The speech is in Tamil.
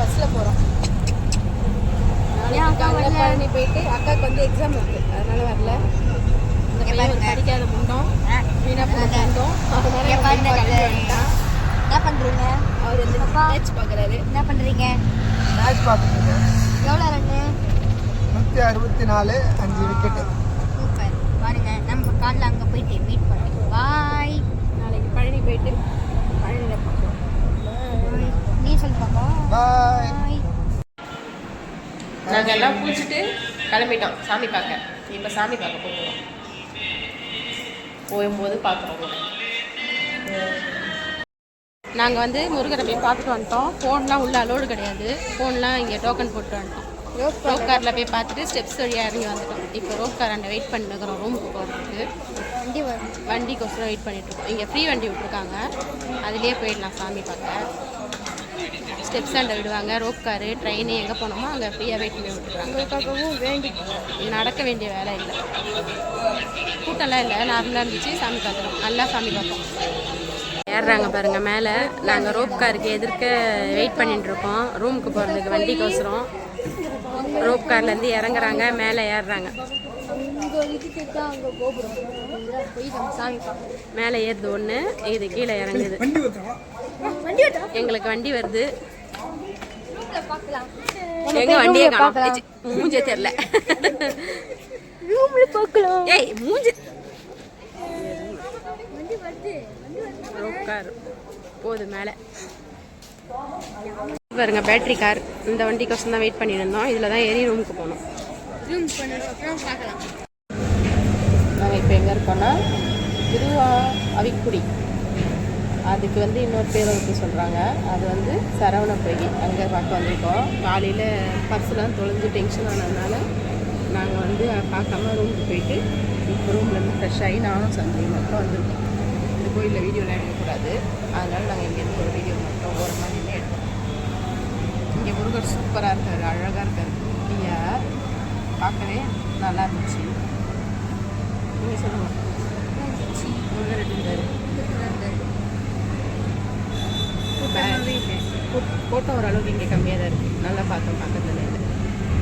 பஸ்ஸில் போகிறோம் நாளைக்கு பழனி போயிட்டு அக்காவுக்கு வந்து எக்ஸாம் இருக்குது அதனால வரல. இந்த பையன் படிக்காத முண்டோம். வீணாக போன என்ன பண்ணுறீங்க அவர் வந்து மேட்ச் என்ன பண்ணுறீங்க மேட்ச் எவ்வளோ ரன்னு நூற்றி அறுபத்தி நாலு அஞ்சு விக்கெட்டு சூப்பர். பாருங்க நம்ம காலில் அங்கே போயிட்டு மீட் பண்ணுறோம் பாய் நாளைக்கு பழனி போயிட்டு பழனியில் பார்க்கலாம். நீ சொல்லு பாப்பா நாங்கள் எல்லாம் குளிச்சுட்டு கிளம்பிட்டோம். சாமி பார்க்க. இப்போ சாமி பார்க்க போகிறோம் போகும்போது பார்க்குறோம் நாங்கள் வந்து முருகரை போய் பார்த்துட்டு வந்துட்டோம். ஃபோன்லாம் உள்ள அலோடு கிடையாது. ஃபோன்லாம் இங்கே டோக்கன் போட்டு வந்துட்டோம். ரோப் காரில் போய் பார்த்துட்டு ஸ்டெப்ஸ் வழியாக இறங்கி வந்துட்டோம். இப்போ ரோப் கார் அண்டை வெயிட் பண்ணிருக்கிறோம் ரூமுக்கு போகிறதுக்கு வண்டி வண்டிக்கோசரம் வெயிட் பண்ணிட்டு இருக்கோம். இங்கே ஃப்ரீ வண்டி விட்ருக்காங்க அதுலேயே போயிடலாம் சாமி பார்க்க. ஸ்டெப்ஸ் அண்டை விடுவாங்க. ரோப் காரு ட்ரெயின் எங்கே போனோமோ அங்கே ஃப்ரீயாக வெயிட் பண்ணி விட்டுருக்காங்க உங்களுக்காகவும் வேண்டி. நடக்க வேண்டிய வேலை இல்லை. கூட்டம்லாம் இல்லை. நார்மலாக இருந்துச்சு. சாமி பார்க்குறோம் நல்லா சாமி பார்த்தோம் ஏறுறாங்க பாருங்க மேலே. நாங்கள் ரோப் காருக்கு எதிர்க்க வெயிட் பண்ணிட்டு இருக்கோம். ரூமுக்கு போகிறதுக்கு வண்டிக்கோசரம். ரோப் கார்லேருந்து இறங்குறாங்க. மேலே ஏறுறாங்க. அங்கே இதுக்கு தான் அங்கே கோபுரம் போய் நம்ம சாமி பார்க்கணும் மேலே ஏறுது ஒன்று இது கீழே இறங்குது. எங்களுக்கு வண்டி வருது. எங்க வண்டியே காணோம். மூஞ்சே தெரில ரூம்ல பார்க்கலாம். ஏய் மூஞ்சி. போகுது மேலே. பாருங்க பேட்டரி கார் இந்த வண்டிக்கோசம் தான் வெயிட் பண்ணிட்டு இருந்தோம் இதில் தான் ஏறி ரூமுக்கு போனோம். நாங்கள் இப்போ எங்கே இருக்கோம்னா திருவா அவிக்குடி. அதுக்கு வந்து இன்னொரு பேர் இருக்கு சொல்கிறாங்க அது வந்து சரவண பொய்கை அங்கே பார்க்க வந்திருக்கோம். காலையில் பர்ஸ்லாம் தொலைஞ்சு டென்ஷன் ஆனதுனால நாங்கள் வந்து பார்க்காம ரூமுக்கு போயிட்டு இப்போ ரூம்லேருந்து ஃப்ரெஷ் ஆகி நானும் சந்தையும் மட்டும் வந்திருக்கோம். இந்த கோயிலில் வீடியோலாம் எடுக்கக்கூடாது. அதனால் நாங்கள் இங்கேருந்து ஒரு வீடியோ மட்டும் ஓரமாக நின்று எடுத்தோம். இங்கே முருகர் சூப்பராக இருக்கார் அழகாக இருக்கார். நீங்கள் பார்க்கவே நல்லா இருந்துச்சு. நீங்கள் சொல்லுங்கள் ஃபோட்டோ ஓரளவுக்கு இங்கே கம்மியாக தான் இருக்குது நல்லா பார்த்தோம் பக்கத்தில்